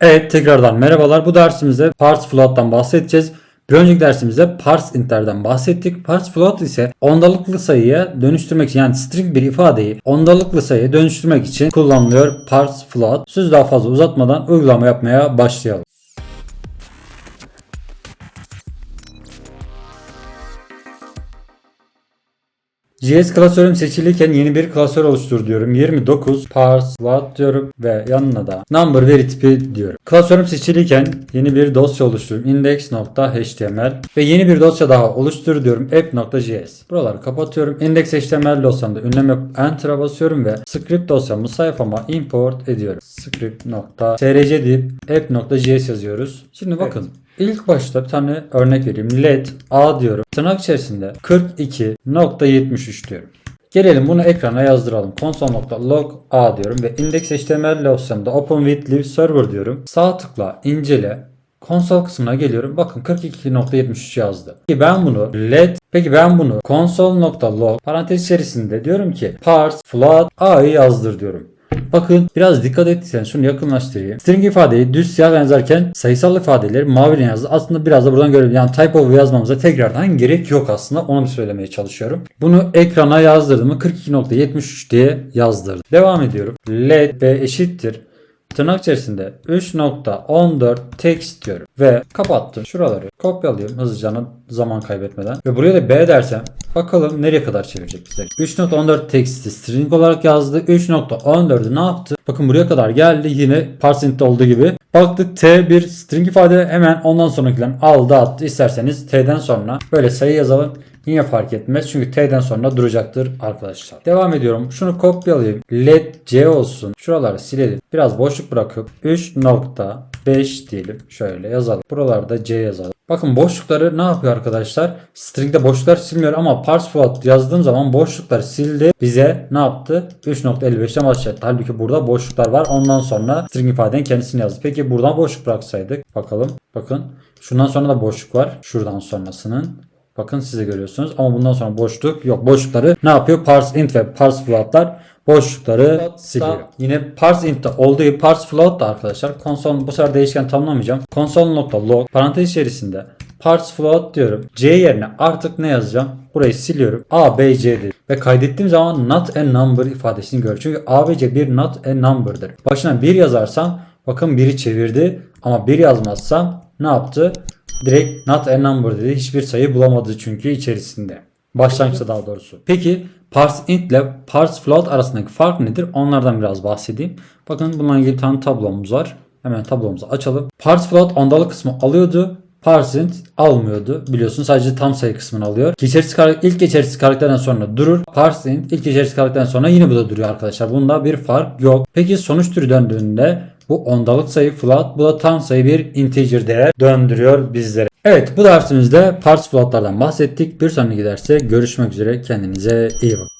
Evet tekrardan merhabalar. Bu dersimizde parse float'tan bahsedeceğiz. Bir önceki dersimizde parse inter'den bahsettik. Parse float ise ondalıklı sayıya dönüştürmek için yani string bir ifadeyi ondalıklı sayıya dönüştürmek için kullanılıyor parse float. Söz daha fazla uzatmadan uygulama yapmaya başlayalım. JS klasörüm seçiliyken yeni bir klasör oluştur diyorum. 29 parse float diyorum ve yanına da number veri tipi diyorum. Klasörüm seçiliyken yeni bir dosya oluşturuyorum. index.html ve yeni bir dosya daha oluştur diyorum. app.js. Buraları kapatıyorum. index.html dosyamda ünlem yapıp enter'a basıyorum ve script dosyamı sayfama import ediyorum. script.trc deyip app.js yazıyoruz. Şimdi bakın İlk başta bir tane örnek vereyim. led a diyorum. Tırnak içerisinde 42.73 diyorum. Gelelim bunu ekrana yazdıralım. console.log a diyorum ve index.html dosyamda open with live server diyorum. Sağ tıkla incele konsol kısmına geliyorum. Bakın 42.73 yazdı. Peki ben bunu led Peki ben bunu console.log parantez içerisinde diyorum ki parse float a'yı yazdır diyorum. Bakın biraz dikkat ettiyseniz şunu yakınlaştırayım. String ifadeyi düz siyah benzerken sayısal ifadeleri maviyle yazdı. Aslında biraz da buradan görelim. Yani type of yazmamıza tekrardan gerek yok aslında. Onu bir söylemeye çalışıyorum. Bunu ekrana yazdırdım 42.73 diye yazdırdım. Devam ediyorum. Let b eşittir. Tırnak içerisinde 3.14 text diyorum. Ve kapattım. Şuraları kopyalayayım hızlıca zaman kaybetmeden. Ve buraya da B dersem bakalım nereye kadar çevirecek bize. 3.14 text'i string olarak yazdı. 3.14'ü ne yaptı? Bakın buraya kadar geldi. Yine parseint'te olduğu gibi. Baktık T bir string ifade hemen ondan sonrakilerini aldı attı. İsterseniz T'den sonra böyle sayı yazalım. Yine fark etmez çünkü T'den sonra duracaktır arkadaşlar. Devam ediyorum. Şunu kopyalayayım. Let C olsun. Şuraları silelim. Biraz boşluk bırakıp 3.5 diyelim. Şöyle yazalım. Buralarda C yazalım. Bakın boşlukları ne yapıyor arkadaşlar? String'de boşluklar silmiyor ama parse float yazdığım zaman boşlukları sildi. Bize ne yaptı? 3.55'ten başlattı. Halbuki burada boşluklar var. Ondan sonra string ifadenin kendisini yazdı. Peki buradan boşluk bıraksaydık. Bakalım. Bakın. Şundan sonra da boşluk var. Şuradan sonrasının. Bakın siz de görüyorsunuz ama bundan sonra boşluk yok. Boşlukları ne yapıyor? Parse int ve parse floatlar boşlukları siliyor. Yine parse int'te olduğu gibi parse float da arkadaşlar konsol bu sefer değişken tanımlamayacağım. Console.log parantez içerisinde parse float diyorum. C yerine artık ne yazacağım? Burayı siliyorum. A, B, C dedim. Ve kaydettiğim zaman not a number ifadesini görüyorum. Çünkü A, B, C bir not a number'dır. Başına 1 yazarsam bakın 1'i çevirdi. Ama 1 yazmazsam ne yaptı? Direkt not a number dedi. Hiçbir sayı bulamadı çünkü içerisinde. Başlangıçta daha doğrusu. Peki parse int ile parse float arasındaki fark nedir? Onlardan biraz bahsedeyim. Bakın bununla ilgili bir tane tablomuz var. Hemen tablomuzu açalım. Parse float ondalık kısmı alıyordu. Parse int almıyordu. Biliyorsun sadece tam sayı kısmını alıyor. Geçersiz karakter, ilk geçersiz karakterden sonra durur. Parse int ilk geçersiz karakterden sonra yine bu da duruyor arkadaşlar. Bunda bir fark yok. Peki sonuç türü döndüğünde bu ondalık sayı float, bu da tam sayı bir integer değer döndürüyor bizlere. Evet bu dersimizde parse floatlardan bahsettik. Bir sonraki derste görüşmek üzere. Kendinize iyi bakın.